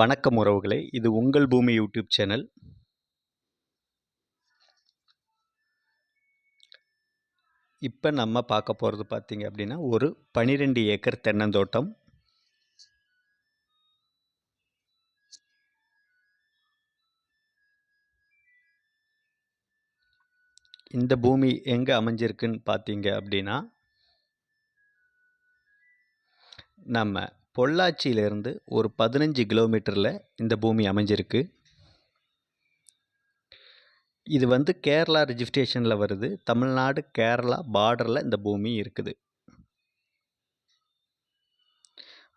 வணக்கம் உறவுகளே. இது உங்கள் பூமி யூடியூப் சேனல். இப்போ நம்ம பார்க்க போகிறது பார்த்தீங்க அப்படின்னா ஒரு பனிரெண்டு ஏக்கர் தென்னந்தோட்டம். இந்த பூமி எங்கே அமைஞ்சிருக்குன்னு பார்த்தீங்க அப்படின்னா நம்ம பொள்ளாச்சியிலேருந்து ஒரு பதினஞ்சு கிலோமீட்டரில் இந்த பூமி அமைஞ்சிருக்கு. இது வந்து கேரளா ரிஜிஸ்ட்ரேஷனில் வருது. தமிழ்நாடு கேரளா பார்டரில் இந்த பூமி இருக்குது.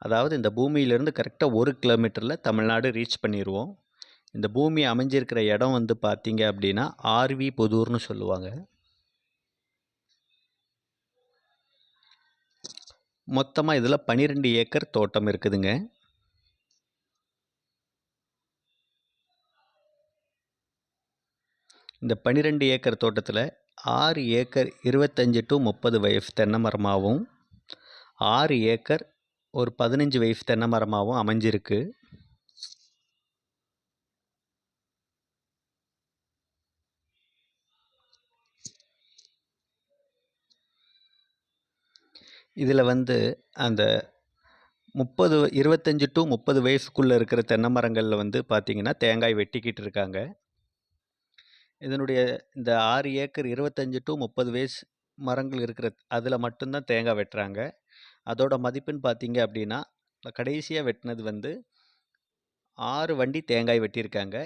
அதாவது இந்த பூமியிலேருந்து கரெக்டாக ஒரு கிலோமீட்டரில் தமிழ்நாடு ரீச் பண்ணிடுவோம் இந்த பூமி அமைஞ்சிருக்கிற இடம் வந்து பார்த்திங்க அப்படின்னா ஆர்வி புதூர்னு சொல்லுவாங்க. மொத்தமாக இதில் பன்னிரெண்டு ஏக்கர் தோட்டம் இருக்குதுங்க. இந்த பன்னிரெண்டு ஏக்கர் தோட்டத்தில் ஆறு ஏக்கர் இருபத்தஞ்சி டு முப்பது வயசு தென்னை மரமாகவும் ஆறு ஏக்கர் ஒரு பதினஞ்சு வயசு தென்னை மரமாகவும் அமைஞ்சிருக்கு. இதில் வந்து அந்த முப்பது இருபத்தஞ்சி டு முப்பது வயசுக்குள்ளே இருக்கிற தென்னை மரங்களில் வந்து பார்த்திங்கன்னா தேங்காய் வெட்டிக்கிட்டு இருக்காங்க. இதனுடைய இந்த ஆறு ஏக்கர் இருபத்தஞ்சி டு முப்பது வயசு மரங்கள் இருக்கிற அதில் மட்டும்தான் தேங்காய் வெட்டுறாங்க. அதோட மதிப்புன்னு பார்த்தீங்க அப்படின்னா கடைசியாக வெட்டினது வந்து ஆறு வண்டி தேங்காய் வெட்டியிருக்காங்க.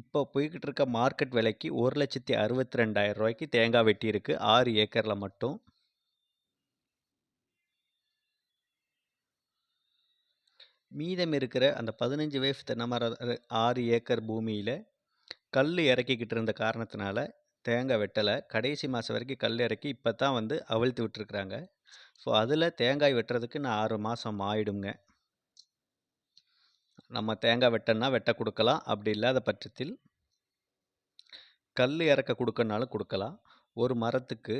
இப்போ போய்கிட்டு இருக்க மார்க்கெட் விலைக்கு ஒரு லட்சத்தி அறுபத்தி ரெண்டாயிரம் ரூபாய்க்கு தேங்காய் வெட்டியிருக்கு ஆறு ஏக்கரில் மட்டும். மீதம் இருக்கிற அந்த பதினஞ்சு வயசு தென்னை மரம் ஆறு ஏக்கர் பூமியில் கல் இறக்கிக்கிட்டு இருந்த காரணத்தினால தேங்காய் வெட்டலை. கடைசி மாதம் வரைக்கும் கல் இறக்கி இப்போ தான் வந்து அவிழ்த்து விட்டுருக்குறாங்க. ஸோ அதில் தேங்காய் வெட்டுறதுக்கு நான் ஆறு மாதம் ஆயிடுங்க நம்ம தேங்காய் வெட்டன்னா வெட்ட கொடுக்கலாம். அப்படி இல்லாத பட்சத்தில் கல் இறக்க கொடுக்கனாலும் கொடுக்கலாம். ஒரு மரத்துக்கு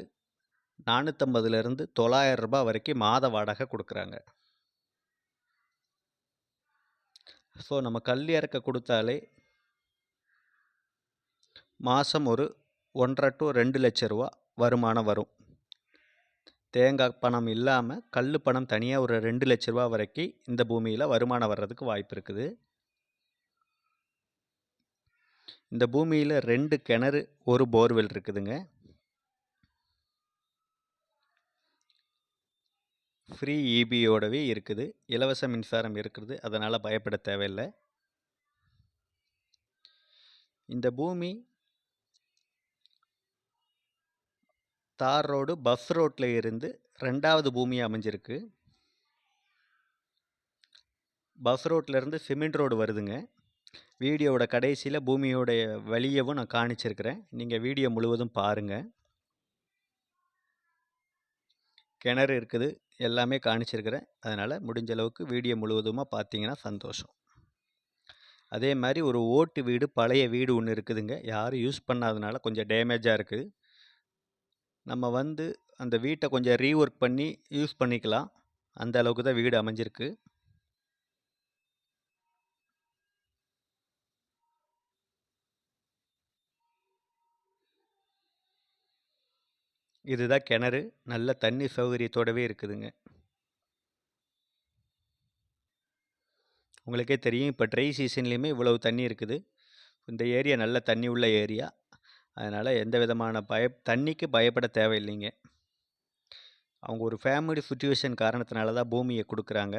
நானூற்றம்பதுலேருந்து தொள்ளாயிரம் ரூபாய் வரைக்கும் மாத வாடகை கொடுக்குறாங்க. ஸோ நம்ம கல் இறக்க கொடுத்தாலே மாதம் ஒரு ஒன்றரை டு ரெண்டு லட்ச ரூபா வருமானம் வரும். தேங்காய் பணம் இல்லாமல் கல் பணம் தனியாக ஒரு ரெண்டு லட்ச ரூபா வரைக்கும் இந்த பூமியில் வருமானம் வர்றதுக்கு வாய்ப்பு இருக்குது. இந்த பூமியில் ரெண்டு கிணறு ஒரு போர்வெல் இருக்குதுங்க. ஃப்ரீ இபியோடவே இருக்குது. இலவச மின்சாரம் இருக்கிறது அதனால் பயப்பட தேவையில்லை. இந்த பூமி தார் ரோடு பஸ் ரோட்டில் இருந்து ரெண்டாவது பூமி அமைஞ்சிருக்கு. பஸ் ரோட்லேருந்து சிமெண்ட் ரோடு வருதுங்க. வீடியோவோட கடைசியில் பூமியோடைய வழியவும் நான் காணிச்சிருக்கிறேன். நீங்கள் வீடியோ முழுவதும் பாருங்கள் கிணறு இருக்குது. எல்லாமே காணிச்சிருக்கிறேன். அதனால் முடிஞ்ச அளவுக்கு வீடியோ முழுவதுமாக பார்த்தீங்கன்னா சந்தோஷம். அதே மாதிரி ஒரு ஓட்டு வீடு பழைய வீடு ஒன்று இருக்குதுங்க. யாரும் யூஸ் பண்ணாதனால கொஞ்சம் டேமேஜாக இருக்குது நம்ம வந்து அந்த வீட்டை கொஞ்சம் ரீஒர்க் பண்ணி யூஸ் பண்ணிக்கலாம். அந்த அளவுக்கு தான் வீடு அமைஞ்சிருக்கு. இதுதான் கிணறு. நல்ல தண்ணி சௌகரியத்தோடவே இருக்குதுங்க. உங்களுக்கே தெரியும் இப்போ ட்ரை சீசன்லேயுமே இவ்வளவு தண்ணி இருக்குது. இந்த ஏரியா நல்ல தண்ணி உள்ள ஏரியா அதனால் எந்த விதமான பய தண்ணிக்கு பயப்பட தேவையில்லைங்க. அவங்க ஒரு ஃபேமிலி சுச்சுவேஷன் காரணத்தினால தான் பூமியை கொடுக்குறாங்க.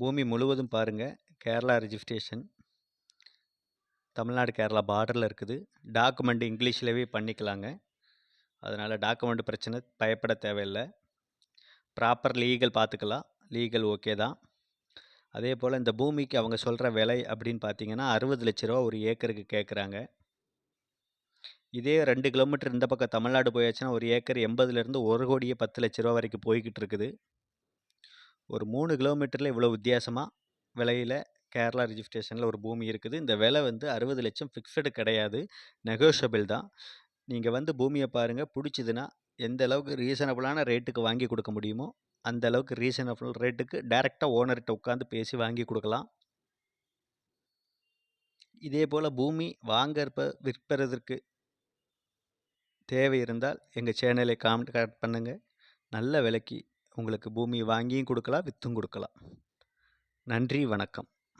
பூமி முழுவதும் பாருங்கள் கேரளா ரிஜிஸ்ட்ரேஷன் தமிழ்நாடு கேரளா பார்டரில் இருக்குது. டாக்குமெண்ட் இங்கிலீஷ்லவே பண்ணிக்கலாங்க. அதனால் டாக்குமெண்ட் பிரச்சனை பயப்பட தேவையில்லை. ப்ராப்பர் லீகல் பார்த்துக்கலாம் லீகல் ஓகே தான். அதே போல் இந்த பூமிக்கு அவங்க சொல்கிற விலை அப்படின்னு பார்த்தீங்கன்னா அறுபது லட்ச ரூபா ஒரு ஏக்கருக்கு கேட்குறாங்க இதே ரெண்டு கிலோமீட்டர் இந்த பக்கம் தமிழ்நாடு போயாச்சுன்னா ஒரு ஏக்கர் எண்பதுலேருந்து ஒரு கோடியே பத்து லட்ச ரூபா வரைக்கும் போய்கிட்டு இருக்குது. ஒரு மூணு கிலோமீட்டரில் இவ்வளோ வித்தியாசமாக விலையில் கேரளா ரிஜிஸ்ட்ரேஷனில் ஒரு பூமி இருக்குது. இந்த விலை வந்து அறுபது லட்சம் ஃபிக்ஸடு கிடையாது. நெகோஷியபிள் தான். நீங்கள் வந்து பூமியை பாருங்கள் பிடிச்சிதுன்னா எந்த அளவுக்கு ரீசனபிளான ரேட்டுக்கு வாங்கி கொடுக்க முடியுமோ அந்த அளவுக்கு ரீசனபிள் ரேட்டுக்கு டைரெக்டாக ஓனர்கிட்ட உட்காந்து பேசி வாங்கி கொடுக்கலாம். இதே போல் பூமி வாங்கறப்ப விற்பறதற்கு தேவை இருந்தால் எங்கள் சேனலை காமெண்ட் கரெக்ட் பண்ணுங்கள் நல்ல விலைக்கு உங்களுக்கு பூமி வாங்கியும் கொடுக்கலாம் விற்றும் கொடுக்கலாம். நன்றி வணக்கம்.